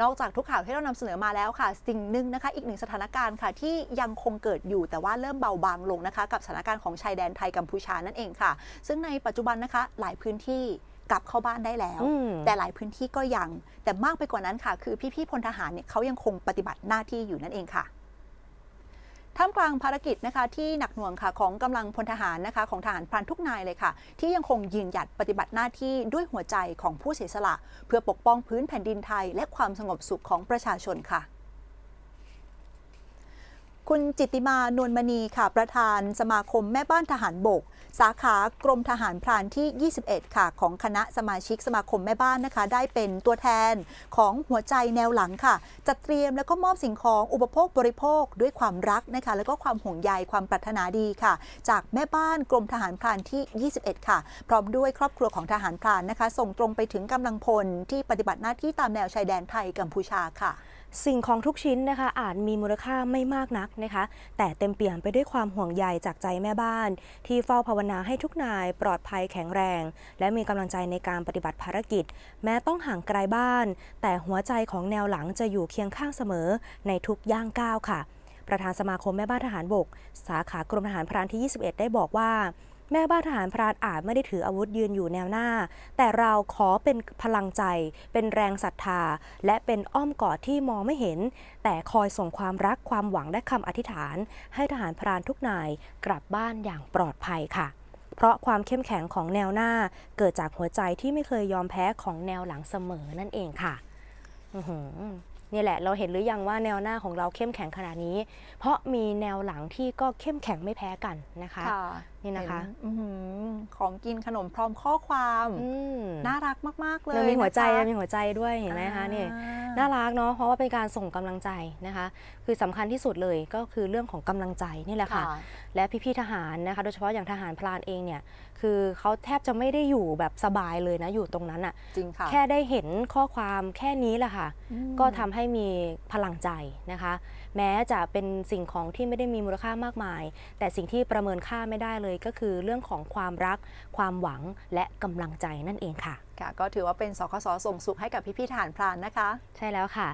นอกจากทุกข่าวที่เรานำเสนอมาแล้วค่ะ สิ่งหนึ่งนะคะ อีกหนึ่งสถานการณ์ค่ะ ที่ยังคงเกิดอยู่แต่ว่าเริ่มเบาบางลงนะคะ กับสถานการณ์ของชายแดนไทยกัมพูชานั่นเองค่ะ ซึ่งในปัจจุบันนะคะหลายพื้นที่กลับเข้าบ้านได้แล้วอืมแต่หลายพื้นที่ก็ยัง แต่มากไปกว่านั้นค่ะ คือพี่ๆพลทหารเนี่ยเขายังคงปฏิบัติหน้าที่อยู่นั่นเองค่ะ ท่ามกลางภารกิจนะคะที่หนักหน่วงค่ะของกำลังพลทหารนะคะของทหารพรานทุกนายเลยค่ะ ที่ยังคงยืนหยัดปฏิบัติหน้าที่ด้วยหัวใจของผู้เสียสละ เพื่อปกป้องพื้นแผ่นดินไทย และความสงบสุขของประชาชนค่ะ คุณจิตติมานวลมณีค่ะ ประธานสมาคมแม่บ้านทหารบก สาขากรมทหารพรานที่ 21 ค่ะ ของคณะสมาชิกสมาคมแม่บ้านนะคะ ได้เป็นตัวแทนของหัวใจแนวหลังค่ะ จัดเตรียมแล้วก็มอบสิ่งของอุปโภคบริโภคด้วยความรักนะคะ แล้วก็ความห่วงใยความปรารถนาดีค่ะ จากแม่บ้านกรมทหารพรานที่ 21 ค่ะ พร้อมด้วยครอบครัวของทหารพรานนะคะ ส่งตรงไปถึงกำลังพลที่ปฏิบัติหน้าที่ตามแนวชายแดนไทยกัมพูชาค่ะ สิ่งของทุกชิ้นนะคะอาจมีมูลค่าไม่มากนักนะคะ แต่เต็มเปี่ยมไปด้วยความห่วงใยจากใจแม่บ้าน ที่เฝ้าภาวนาให้ทุกนายปลอดภัยแข็งแรง และมีกำลังใจในการปฏิบัติภารกิจ แม้ต้องห่างไกลบ้าน แต่หัวใจของแนวหลังจะอยู่เคียงข้างเสมอในทุกย่างก้าวค่ะ ประธานสมาคมแม่บ้านทหารบก สาขากรมทหารพรานที่ 21 ได้บอกว่า แม่บ้านทหารพรานอาจไม่ได้ถืออาวุธยืนอยู่แนวหน้า แต่เราขอเป็นพลังใจ เป็นแรงศรัทธา และเป็นอ้อมกอดที่มองไม่เห็น แต่คอยส่งความรักความหวังและคำอธิษฐาน ให้ทหารพรานทุกนายกลับบ้านอย่างปลอดภัยค่ะ เพราะความเข้มแข็งของแนวหน้า เกิดจากหัวใจที่ไม่เคยยอมแพ้ของแนวหลังเสมอนั่นเองค่ะ อือหือ นี่แหละ เราเห็นหรือยังว่าแนวหน้าของเราเข้มแข็งขนาดนี้ เพราะมีแนวหลังที่ก็เข้มแข็งไม่แพ้กันนะคะ นี่นะคะเห็อื้อหือ ของกินขนมพร้อมข้อความอืมน่ารักมาก ๆ เลยเรามีหัวใจนะคะเรามีหัวใจด้วยเห็นไหมคะเนี่ยอ่าน่ารักเนาะเพราะว่าเป็นการส่งกำลังใจนะคะ คือสำคัญที่สุดเลยก็คือเรื่องของกำลังใจนี่แหละค่ะค่ะ และพี่ๆทหารนะคะ โดยเฉพาะอย่างทหารพรานเองเนี่ยคือเขาแทบจะไม่ได้อยู่แบบสบายเลยนะอยู่ตรงนั้นอะจริงค่ะแค่ได้เห็นข้อความแค่นี้แหละค่ะอืมก็ทำให้มีพลังใจนะคะ แม้จะเป็นสิ่งของที่ไม่ได้มีมูลค่ามากมาย แต่สิ่งที่ประเมินค่าไม่ได้เลยก็คือเรื่องของความรักความหวังและกำลังใจนั่นเองค่ะ ค่ะ ก็ถือว่าเป็นสคสส่งสุขให้กับพี่ๆทหารพรานนะคะ ใช่แล้วค่ะ